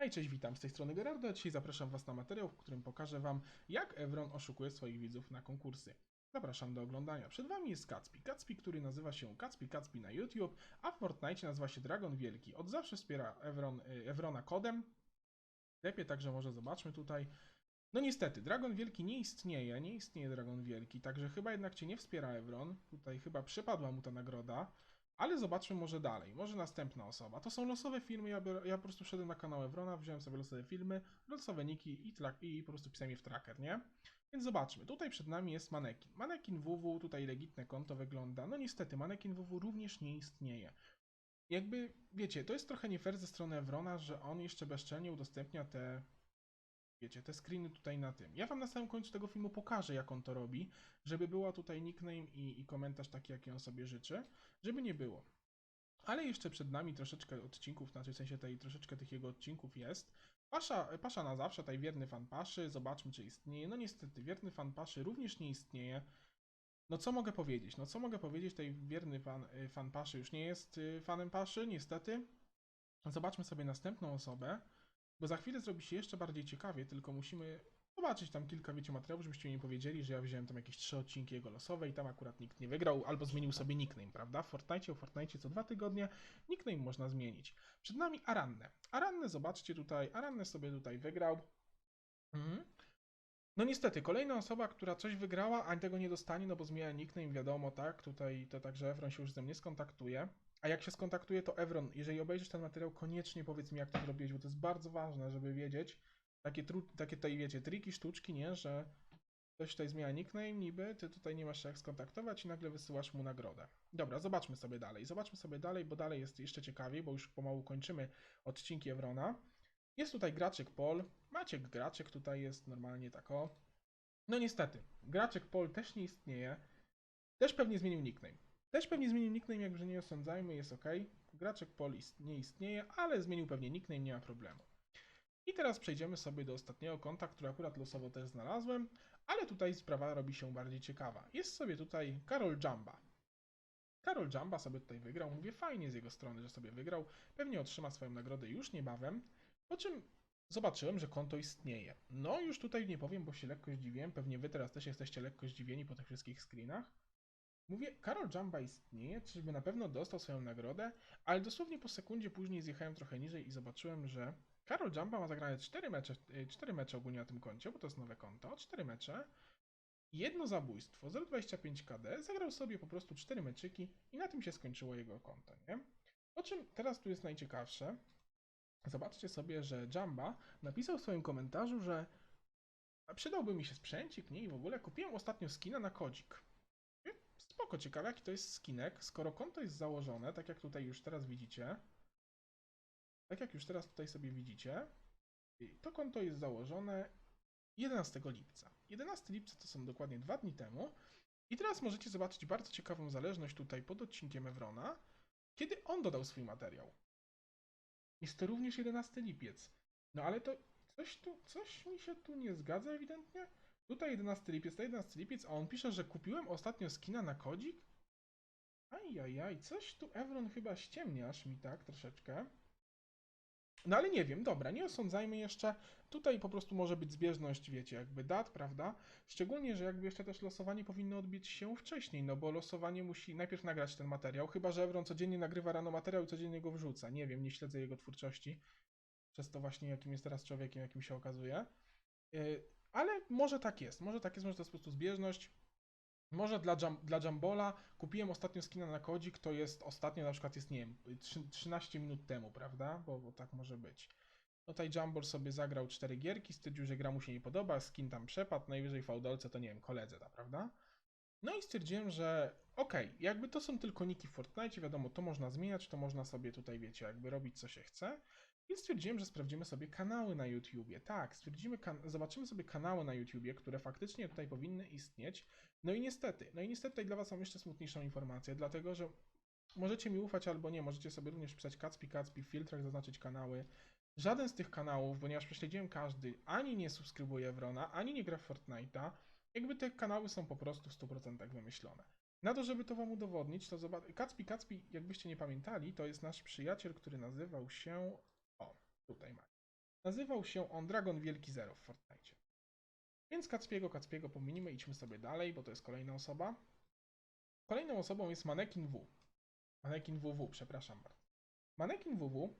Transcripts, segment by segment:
Hej, cześć, witam z tej strony Gerardo. Dzisiaj zapraszam Was na materiał, w którym pokażę Wam, jak Evron oszukuje swoich widzów na konkursy. Zapraszam do oglądania. Przed Wami jest Kacpi. Kacpi, który nazywa się Kacpi Kacpi na YouTube, a w Fortnite nazywa się Dragon Wielki. Od zawsze wspiera Evron, y, Evrona kodem. Lepiej także może zobaczmy tutaj. No niestety, Dragon Wielki nie istnieje, nie istnieje Dragon Wielki, także chyba jednak Cię nie wspiera Evron. Tutaj chyba przypadła mu ta nagroda. Ale zobaczmy może dalej, może następna osoba. To są losowe filmy, ja, ja po prostu wszedłem na kanał Evrona, wziąłem sobie losowe filmy, losowe niki i, trak, i po prostu pisałem je w tracker, nie? Więc zobaczmy, tutaj przed nami jest manekin. Manekin WW, tutaj legitne konto wygląda. No niestety, manekin WW również nie istnieje. Jakby, wiecie, to jest trochę nie fair ze strony Evrona, że on jeszcze bezczelnie udostępnia te, wiecie, te screeny tutaj na tym. Ja wam na samym końcu tego filmu pokażę, jak on to robi, żeby była tutaj nickname i, i komentarz taki, jaki on sobie życzy, żeby nie było. Ale jeszcze przed nami troszeczkę odcinków, znaczy w sensie tutaj troszeczkę tych jego odcinków jest. Pasza, Pasza na zawsze, tutaj wierny fan Paszy, zobaczmy czy istnieje. No niestety, wierny fan Paszy również nie istnieje. No co mogę powiedzieć? No co mogę powiedzieć, tutaj wierny fan, y, fan Paszy już nie jest y, fanem Paszy, niestety. Zobaczmy sobie następną osobę, bo za chwilę zrobi się jeszcze bardziej ciekawie, tylko musimy zobaczyć tam kilka, wiecie, materiałów, żebyście mi nie powiedzieli, że ja wziąłem tam jakieś trzy odcinki jego losowe i tam akurat nikt nie wygrał, albo zmienił sobie nickname, prawda? W Fortnite, w Fortnite co dwa tygodnie nickname można zmienić. Przed nami Aranne. Aranne, zobaczcie tutaj, Aranne sobie tutaj wygrał. Mhm. No niestety, kolejna osoba, która coś wygrała, a tego nie dostanie, no bo zmienia nickname, wiadomo, tak? Tutaj to także Evron się już ze mnie skontaktuje. A jak się skontaktuje, to Evron, jeżeli obejrzysz ten materiał, koniecznie powiedz mi, jak to zrobiłeś, bo to jest bardzo ważne, żeby wiedzieć, takie, tru, takie tutaj, wiecie, triki, sztuczki, nie? Że ktoś tutaj zmienia nickname niby, ty tutaj nie masz się jak skontaktować i nagle wysyłasz mu nagrodę. Dobra, zobaczmy sobie dalej. Zobaczmy sobie dalej, bo dalej jest jeszcze ciekawiej, bo już pomału kończymy odcinki Evrona. Jest tutaj graczek Pol, Maciek Graczek tutaj jest normalnie tako. No niestety, graczek Pol też nie istnieje. Też pewnie zmienił nickname. Też pewnie zmienił nickname, jakże nie osądzajmy, jest ok. Graczek Pol ist nie istnieje, ale zmienił pewnie nickname, nie ma problemu. I teraz przejdziemy sobie do ostatniego konta, które akurat losowo też znalazłem, ale tutaj sprawa robi się bardziej ciekawa. Jest sobie tutaj Karol Jamba. Karol Jamba sobie tutaj wygrał. Mówię, fajnie z jego strony, że sobie wygrał. Pewnie otrzyma swoją nagrodę już niebawem. Po czym zobaczyłem, że konto istnieje. No już tutaj nie powiem, bo się lekko zdziwiłem. Pewnie wy teraz też jesteście lekko zdziwieni po tych wszystkich screenach. Mówię, Karol Jamba istnieje, czyżby na pewno dostał swoją nagrodę, ale dosłownie po sekundzie później zjechałem trochę niżej i zobaczyłem, że Karol Jamba ma zagrane 4 mecze, 4 mecze ogólnie na tym koncie, bo to jest nowe konto, 4 mecze, jedno zabójstwo, 0,25 KD, zagrał sobie po prostu 4 meczyki i na tym się skończyło jego konto, nie? Po czym teraz tu jest najciekawsze, zobaczcie sobie, że Jamba napisał w swoim komentarzu, że przydałby mi się sprzęcik, nie? I w ogóle kupiłem ostatnio skina na kodzik. Spoko, ciekawe jaki to jest skinek, skoro konto jest założone, tak jak tutaj już teraz widzicie, tak jak już teraz tutaj sobie widzicie, to konto jest założone 11 lipca. 11 lipca to są dokładnie dwa dni temu. I teraz możecie zobaczyć bardzo ciekawą zależność tutaj pod odcinkiem Evrona, kiedy on dodał swój materiał. Jest to również 11 lipiec. No ale to coś tu, coś mi się tu nie zgadza ewidentnie. Tutaj 11 lipiec, to 11 lipiec, a on pisze, że kupiłem ostatnio skina na kodzik? Ajajaj, coś tu Evron chyba ściemniasz mi tak troszeczkę. No ale nie wiem, dobra, nie osądzajmy jeszcze. Tutaj po prostu może być zbieżność, wiecie, jakby dat, prawda? Szczególnie, że jakby jeszcze też losowanie powinno odbyć się wcześniej, no bo losowanie musi najpierw nagrać ten materiał, chyba że Evron codziennie nagrywa rano materiał i codziennie go wrzuca. Nie wiem, nie śledzę jego twórczości. Przez to właśnie, jakim jest teraz człowiekiem, jakim się okazuje. Yy, ale może tak jest, może tak jest, może to jest po prostu zbieżność. Może dla, jam, dla Jambola kupiłem ostatnio skina na kodzik, to jest ostatnio na przykład jest, nie wiem, 13 minut temu, prawda? Bo, bo tak może być. Tutaj Jambol sobie zagrał 4 gierki, stwierdził, że gra mu się nie podoba, skin tam przepadł, najwyżej fałdolce to nie wiem, koledze da, prawda? No i stwierdziłem, że okej, okay, jakby to są tylko niki w Fortnite, wiadomo, to można zmieniać, to można sobie tutaj, wiecie, jakby robić co się chce. I stwierdziłem, że sprawdzimy sobie kanały na YouTubie. Tak, stwierdzimy, zobaczymy sobie kanały na YouTubie, które faktycznie tutaj powinny istnieć. No i niestety, no i niestety tutaj dla Was mam jeszcze smutniejszą informację, dlatego że możecie mi ufać albo nie, możecie sobie również pisać Kacpi Kacpi w filtrach, zaznaczyć kanały. Żaden z tych kanałów, ponieważ prześledziłem każdy, ani nie subskrybuje Wrona, ani nie gra w Fortnite'a. Jakby te kanały są po prostu w 100% wymyślone. Na to, żeby to wam udowodnić, to zobacz. Kacpi Kacpi, jakbyście nie pamiętali, to jest nasz przyjaciel, który nazywał się. Tutaj macie. Nazywał się on Dragon Wielki Zero w Fortnite. Więc Kacpiego, Kacpiego pominimy, idźmy sobie dalej, bo to jest kolejna osoba. Kolejną osobą jest Manekin W. Manekin WW, przepraszam bardzo. Manekin WW,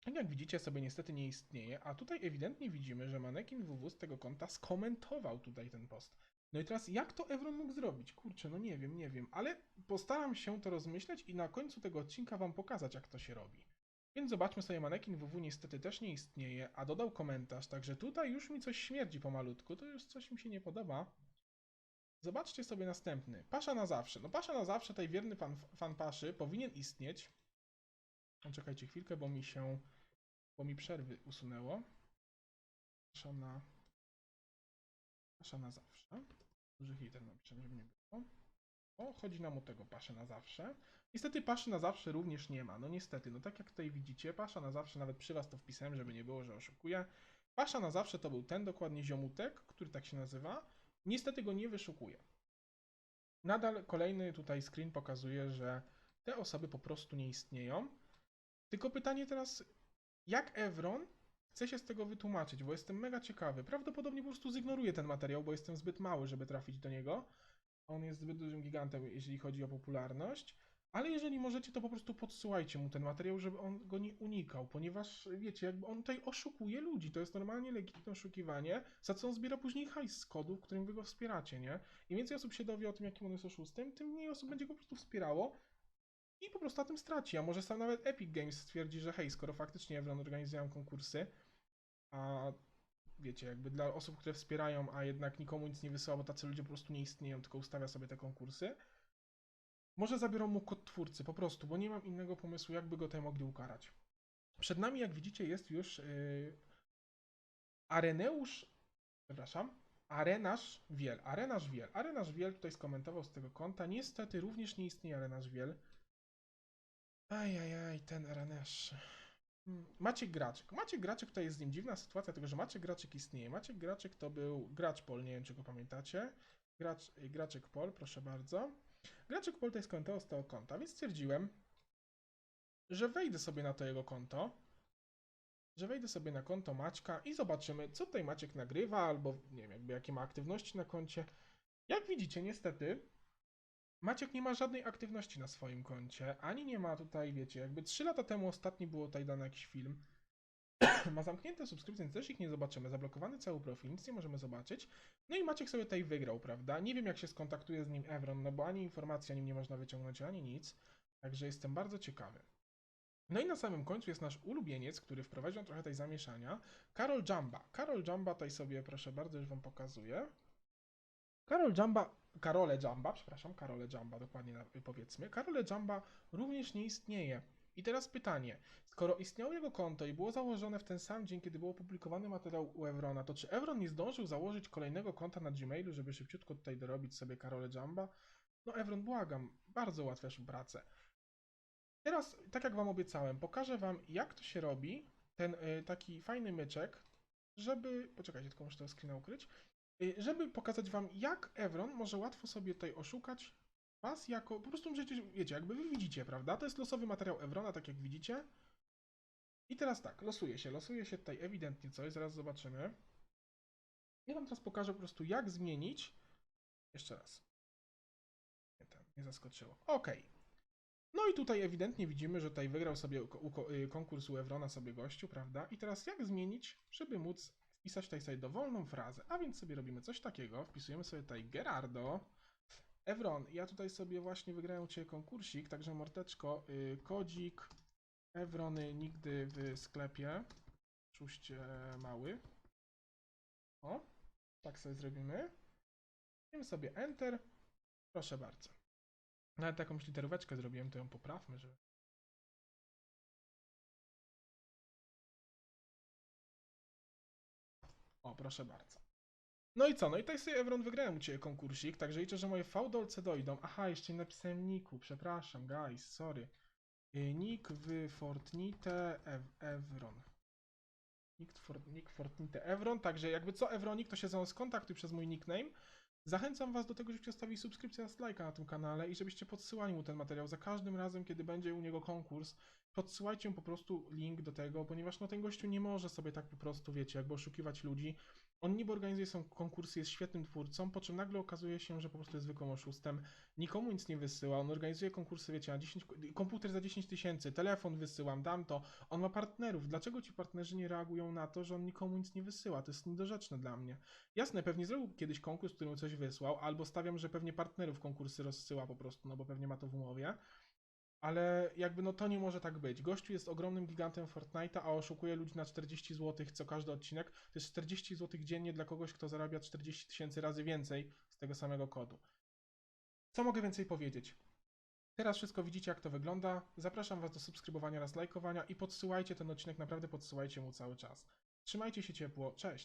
tak jak widzicie, sobie niestety nie istnieje, a tutaj ewidentnie widzimy, że Manekin WW z tego konta skomentował tutaj ten post. No i teraz jak to Evron mógł zrobić? Kurczę, no nie wiem, nie wiem, ale postaram się to rozmyśleć i na końcu tego odcinka wam pokazać, jak to się robi. Więc zobaczmy sobie, manekin WW niestety też nie istnieje, a dodał komentarz, także tutaj już mi coś śmierdzi pomalutku, to już coś mi się nie podoba. Zobaczcie sobie następny. Pasza na zawsze. No Pasza na zawsze, tutaj wierny fan, fan Paszy powinien istnieć. No, Czekajcie chwilkę, bo mi się, bo mi przerwy usunęło. Pasza na, Pasza na zawsze. Duży hiter napiszę, żeby nie było. O, chodzi nam o tego paszę na zawsze. Niestety paszy na zawsze również nie ma. No niestety, no tak jak tutaj widzicie, pasza na zawsze, nawet przy was to wpisałem, żeby nie było, że oszukuję. Pasza na zawsze to był ten dokładnie ziomutek, który tak się nazywa. Niestety go nie wyszukuje. Nadal kolejny tutaj screen pokazuje, że te osoby po prostu nie istnieją. Tylko pytanie teraz, jak Evron chce się z tego wytłumaczyć, bo jestem mega ciekawy. Prawdopodobnie po prostu zignoruję ten materiał, bo jestem zbyt mały, żeby trafić do niego. On jest zbyt dużym gigantem, jeżeli chodzi o popularność. Ale jeżeli możecie, to po prostu podsyłajcie mu ten materiał, żeby on go nie unikał, ponieważ wiecie, jakby on tutaj oszukuje ludzi. To jest normalnie legitne oszukiwanie, za co on zbiera później hajs z kodu, w którym wy go wspieracie, nie? Im więcej osób się dowie o tym, jakim on jest oszustem, tym mniej osób będzie go po prostu wspierało i po prostu na tym straci. A może sam nawet Epic Games stwierdzi, że hej, skoro faktycznie Evron organizują konkursy, a wiecie, jakby dla osób, które wspierają, a jednak nikomu nic nie wysyła, bo tacy ludzie po prostu nie istnieją, tylko ustawia sobie te konkursy, może zabiorą mu kod twórcy, po prostu, bo nie mam innego pomysłu, jakby go tutaj mogli ukarać. Przed nami, jak widzicie, jest już yy, Areneusz, przepraszam, Arenasz Wiel. Arenasz Wiel. Arenasz Wiel tutaj skomentował z tego konta. Niestety również nie istnieje Arenasz Wiel. Ajajaj, ten Arenasz. Hmm, Maciek Graczyk. Maciek Graczyk to jest z nim dziwna sytuacja, tylko że Maciek Graczyk istnieje. Maciek Graczyk to był gracz Pol, nie wiem czy go pamiętacie. Gracz, Graczyk Pol, proszę bardzo. Graczyk Pol to jest konto z tego konta, więc stwierdziłem, że wejdę sobie na to jego konto, że wejdę sobie na konto Maćka i zobaczymy, co tutaj Maciek nagrywa, albo nie wiem, jakby jakie ma aktywności na koncie. Jak widzicie, niestety, Maciek nie ma żadnej aktywności na swoim koncie, ani nie ma tutaj, wiecie, jakby 3 lata temu ostatni było tutaj dany jakiś film. Ma zamknięte subskrypcje, więc też ich nie zobaczymy. Zablokowany cały profil, nic nie możemy zobaczyć. No i Maciek sobie tutaj wygrał, prawda? Nie wiem, jak się skontaktuje z nim Evron, no bo ani informacji o nim nie można wyciągnąć, ani nic. Także jestem bardzo ciekawy. No i na samym końcu jest nasz ulubieniec, który wprowadził trochę tej zamieszania. Karol Jamba. Karol Jamba tutaj sobie, proszę bardzo, już wam pokazuję. Karol Jamba, Karole Jamba, przepraszam, Karole Jamba, dokładnie powiedzmy. Karole Jamba również nie istnieje. I teraz pytanie, skoro istniało jego konto i było założone w ten sam dzień, kiedy był opublikowany materiał u Evrona, to czy Evron nie zdążył założyć kolejnego konta na Gmailu, żeby szybciutko tutaj dorobić sobie Karole Jamba? No Evron, błagam, bardzo ułatwiasz pracę. Teraz, tak jak wam obiecałem, pokażę wam, jak to się robi, ten y, taki fajny myczek, żeby, poczekajcie, tylko muszę tego screena ukryć, y, żeby pokazać wam, jak Evron może łatwo sobie tutaj oszukać was jako, po prostu możecie, wiecie, jakby wy widzicie, prawda? To jest losowy materiał Evrona, tak jak widzicie. I teraz tak, losuje się, losuje się tutaj ewidentnie coś, zaraz zobaczymy. Ja wam teraz pokażę po prostu, jak zmienić, jeszcze raz. Nie, ten, nie zaskoczyło. Okej. No i tutaj ewidentnie widzimy, że tutaj wygrał sobie y, konkurs u Evrona sobie gościu, prawda? I teraz jak zmienić, żeby móc wpisać tutaj sobie dowolną frazę. A więc sobie robimy coś takiego, wpisujemy sobie tutaj Gerardo. Evron, ja tutaj sobie właśnie wygrałem Ciebie konkursik, także mordeczko, y, kodzik Evrony nigdy w sklepie. Czuście mały. O, tak sobie zrobimy. Klikniemy sobie Enter. Proszę bardzo. Nawet jakąś literóweczkę zrobiłem, to ją poprawmy, żeby... O, proszę bardzo. No i co? No i tutaj sobie Evron wygrałem u Ciebie konkursik, także liczę, że moje fałdolce dojdą. Aha, jeszcze nie napisałem niku, przepraszam, guys, sorry. Y, Nick w Fortnite Ev Evron. Nick, for, Nick Fortnite Evron, także jakby co Evronik, to się ze mną skontaktuj przez mój nickname. Zachęcam Was do tego, żebyście zostawili subskrypcję oraz lajka na tym kanale i żebyście podsyłali mu ten materiał za każdym razem, kiedy będzie u niego konkurs, podsyłajcie mu po prostu link do tego, ponieważ no ten gościu nie może sobie tak po prostu, wiecie, jakby oszukiwać ludzi. On niby organizuje są konkursy, jest świetnym twórcą, po czym nagle okazuje się, że po prostu jest zwykłym oszustem, nikomu nic nie wysyła, on organizuje konkursy, wiecie, na 10, komputer za 10 tysięcy, telefon wysyłam, dam to, on ma partnerów, dlaczego ci partnerzy nie reagują na to, że on nikomu nic nie wysyła, to jest niedorzeczne dla mnie. Jasne, pewnie zrobił kiedyś konkurs, który mu coś wysłał, albo stawiam, że pewnie partnerów konkursy rozsyła po prostu, no bo pewnie ma to w umowie, ale jakby no to nie może tak być. Gościu jest ogromnym gigantem Fortnite'a, a oszukuje ludzi na 40 zł co każdy odcinek. To jest 40 zł dziennie dla kogoś, kto zarabia 40 tysięcy razy więcej z tego samego kodu. Co mogę więcej powiedzieć? Teraz wszystko widzicie, jak to wygląda. Zapraszam Was do subskrybowania oraz lajkowania i podsyłajcie ten odcinek, naprawdę podsyłajcie mu cały czas. Trzymajcie się ciepło, cześć!